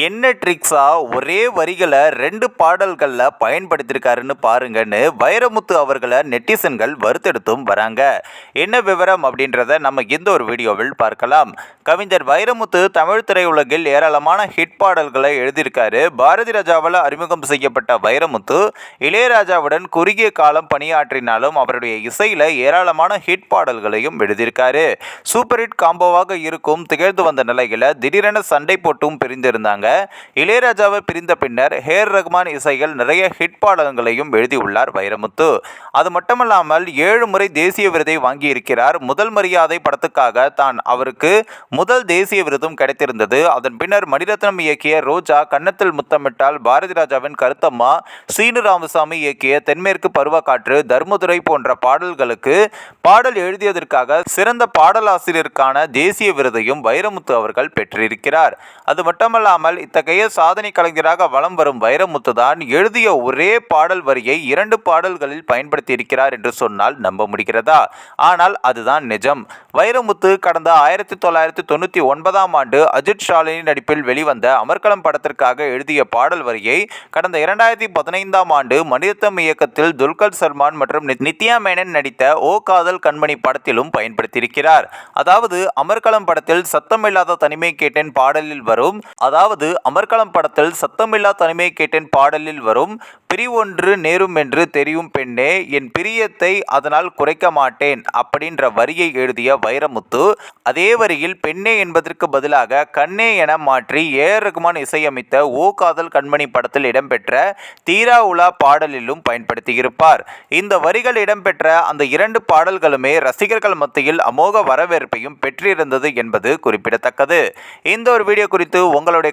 என்ன ட்ரிக்ஸாக ஒரே வரிகளை ரெண்டு பாடல்களில் பயன்படுத்தியிருக்காருன்னு பாருங்கன்னு வைரமுத்து அவர்களை நெட்டிசன்கள் வறுத்தெடுத்தும் வராங்க. என்ன விவரம் அப்படின்றத நம்ம இந்த ஒரு வீடியோவில் பார்க்கலாம். கவிஞர் வைரமுத்து தமிழ் திரையுலகில் ஏராளமான ஹிட் பாடல்களை எழுதியிருக்காரு. பாரதி ராஜாவால் அறிமுகம் செய்யப்பட்ட வைரமுத்து இளையராஜாவுடன் குறுகிய காலம் பணியாற்றினாலும் அவருடைய இசையில் ஏராளமான ஹிட் பாடல்களையும் எழுதியிருக்காரு. சூப்பர் ஹிட் காம்போவாக இருக்கும் திகழ்ந்து வந்த நிலையில் திடீரென சண்டை போட்டும் பிரிந்திருந்தாங்க. இளையராஜாவை பிரிந்த பின்னர் ஹேர் ரஹ்மான் இசையில் நிறைய ஹிட் பாடல்களையும் எழுதியுள்ளார் வைரமுத்து. அது மட்டுமல்லாமல் ஏழு முறை தேசிய விருதை வாங்கியிருக்கிறார். முதல் மரியாதை படத்துக்காக தான் அவருக்கு முதல் தேசிய விருதும் கிடைத்திருந்தது. அதன் பின்னர் மணிரத்னம் இயக்கிய ரோஜா கன்னத்தில் முத்தமிட்டால் பாரதி ராஜாவின் கருத்தம்மா சீனு ராமசாமி இயக்கிய தென்மேற்கு பருவக்காற்று தர்மதுரை போன்ற பாடல்களுக்கு பாடல் எழுதியதற்காக சிறந்த பாடலாசிரியருக்கான தேசிய விருதையும் வைரமுத்து அவர்கள் பெற்றிருக்கிறார். அது மட்டுமல்லாமல் இத்தகைய சாதனை கலைஞராக வலம் வரும் வைரமுத்து தான் எழுதிய ஒரே பாடல் வரியை இரண்டு பாடல்களில் பயன்படுத்தியிருக்கிறார் என்று சொன்னால் நம்ப முடிகிறதா? ஆனால் அதுதான் நிஜம். வைரமுத்து கடந்த ஆயிரத்தி தொள்ளாயிரத்தி தொண்ணூற்றி ஒன்பதாம் ஆண்டு அஜித் ஷாலினி நடிப்பில் வெளிவந்த அமர்கலம் படத்திற்காக எழுதிய பாடல் வரியை கடந்த இரண்டாயிரத்தி பதினைந்தாம் ஆண்டு மனிதத்தம் இயக்கத்தில் துல்கர் சல்மான் மற்றும் நித்யா மேனன் நடித்த ஓ காதல் கண்மணி படத்திலும் பயன்படுத்தியிருக்கிறார். அதாவது அமர்கலம் படத்தில் சத்தமில்லாத தனிமை கேட்டேன் பாடலில் வரும் அதாவது அமர்கலம் படத்தில் சத்தமில்லா தனிமை கேட்டேன் பாடலில் வரும் பிரிவொன்று நேரும் என்று தெரியும் பெண்ணே என் பிரியத்தை அதனால் குறைக்க மாட்டேன் அப்படின்ற வரியை எழுதிய வைரமுத்து அதே வரியில் பெண்ணே என்பதற்கு பதிலாக கண்ணே என மாற்றி ஏ ஆர் ரகுமான் இசையமைத்த ஓ காதல் கண்மணி படத்தில் இடம்பெற்ற தீரா உலா பாடலிலும் பயன்படுத்தியிருப்பார். இந்த வரிகள் இடம்பெற்ற அந்த இரண்டு பாடல்களுமே ரசிகர்கள் மத்தியில் அமோக வரவேற்பையும் பெற்றிருந்தது என்பது குறிப்பிடத்தக்கது. இந்த ஒரு வீடியோ குறித்து உங்களுடைய